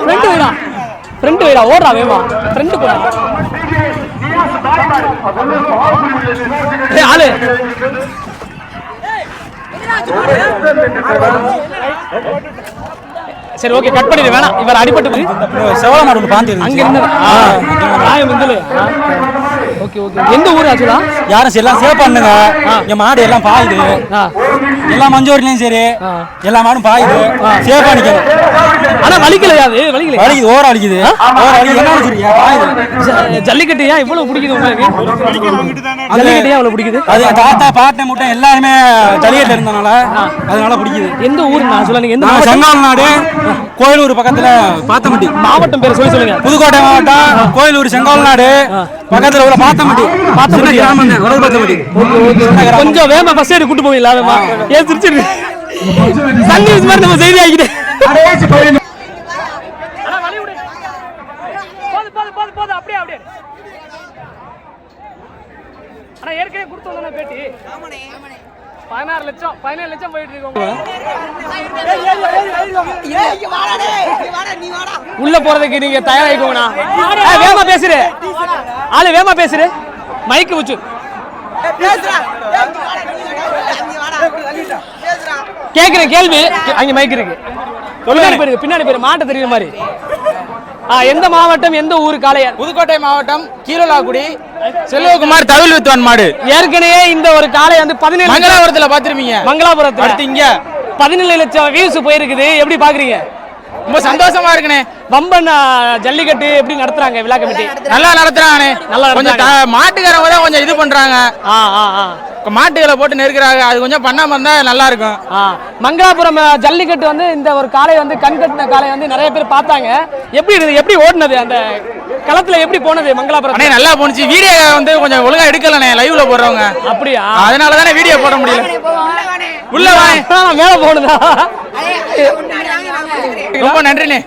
Friend வைடா friend வைடா ஓடுறா வேமா ஃப்ரெண்ட் போடா ஏய் ஆளு சரி ஓகே கட் பண்ணிடு வேணாம் இவர் அடிபட்டது செவல மாடு பாந்து அங்க இருந்து நியாயம் வந்து ஓகே ஓகே. எந்த ஊர் ஆச்சுடா யாரும் எல்லாம் சேவ் பண்ணுங்க. என் மாடு எல்லாம் பாயுது. எல்லா மஞ்சூர்லயும் சரி. எல்லா மாடும் பாயுது. சேவ் பண்ணிக்கணும் ஆனா வலிக்கலையா அது? வலிக்கலையா வலிக்குது ஓர வலிக்குது ஓர வலிக்குது என்ன சொல்றீங்க பாயுது. ஜல்லிக்கட்டு ஏன் இவ்வளவு பிடிக்குது உங்களுக்கு? ஜல்லிக்கட்டு ஏன் அவ்வளவு பிடிக்குது? அது தாத்தா பாட்டை முட்டை எல்லாருமே ஜல்லிக்கட்டு இருந்தனால அதனால பிடிக்குது. எந்த ஊர் நான் சொல்லுங்க எந்த நான் மாவட்டம்? செங்கால் நாடு. கோயிலூர் பக்கத்துல பாத்தமட்டி. மாவட்டம் பேர் சொல்லி சொல்லுங்க. புதுக்கோட்டை மாவட்டம் கோயிலூர் செங்கால் நாடு பக்கத்துல உள்ள பாத்தமட்டி. பாத்தமட்டி. கிராமம் வலது பாத்தமட்டி. கொஞ்சம் வேமா ஃபர்ஸ்ட் எய்ட் கூட்டு போவீங்களா வேமா ஏன் சிரிச்சிரு சன் நியூஸ் மாதிரி நம்ம செய்தி ஆகிட்டு அப்படியே அப்படியே ஆனா ஏற்கனவே கொடுத்து பேட்டி பதினாறு லட்சம் பதினேழு லட்சம் போயிட்டு இருக்கோங்க உள்ள போறதுக்கு நீங்க தயாராகிக்கோங்கண்ணா வேகமா பேசுரு ஆளு வேகமா பேசுரு மைக்கு வச்சு. கேக்குறேன் கேள்வி. அங்க மைக் இருக்கு. பின்னாடி போயிருக்கு பின்னாடி போயிரு மாட்ட தெரியுற மாதிரி. எந்த மாவட்டம் எந்த ஊர் காளையார்? புதுக்கோட்டை மாவட்டம் கீழலாக்குடி செல்வகுமார் தவில் வித்வான் மாடு. ஏற்கனவே இந்த ஒரு காளை வந்து பதினேழு மங்களாபுரத்துல பாத்திருப்பீங்க மங்களாபுரத்துல. அடுத்து இங்க. பதினேழு லட்சம் வியூஸ் போயிருக்குது. எப்படி பாக்குறீங்க? ரொம்ப சந்தோஷமா இருக்குண்ணே. வம்பன் ஜல்லிக்கட்டு எப்படி நடத்துறாங்க விழா கமிட்டி? நல்லா நடத்துறாங்கண்ணே. நல்லா கொஞ்சம் மாட்டுக்காரங்க தான் கொஞ்சம் இது பண்றாங்க. ஆ ஆ ஆ. மாட்டுகளை போட்டு நெருக்குறாங்க. அது கொஞ்சம் பண்ணாம இருந்தா நல்லா இருக்கும். ஆ. மங்களாபுரம் ஜல்லிக்கட்டு வந்து இந்த ஒரு காளை வந்து கண் கட்டின காளை வந்து நிறைய பேர் பார்த்தாங்க. எப்படி இருந்தது? எப்படி ஓடுனது? அந்த களத்துல எப்படி போனது மங்களாபுரம் அண்ணே நல்லா போணுச்சு. வீடியோ வந்து கொஞ்சம் ஒழுங்கா எடுக்கலண்ணே லைவ்ல போடுறவங்க. அப்படியா? அதனால தானே வீடியோ போட முடியல. உள்ள மேல போனதா ரொம்ப நன்றிண்ணே.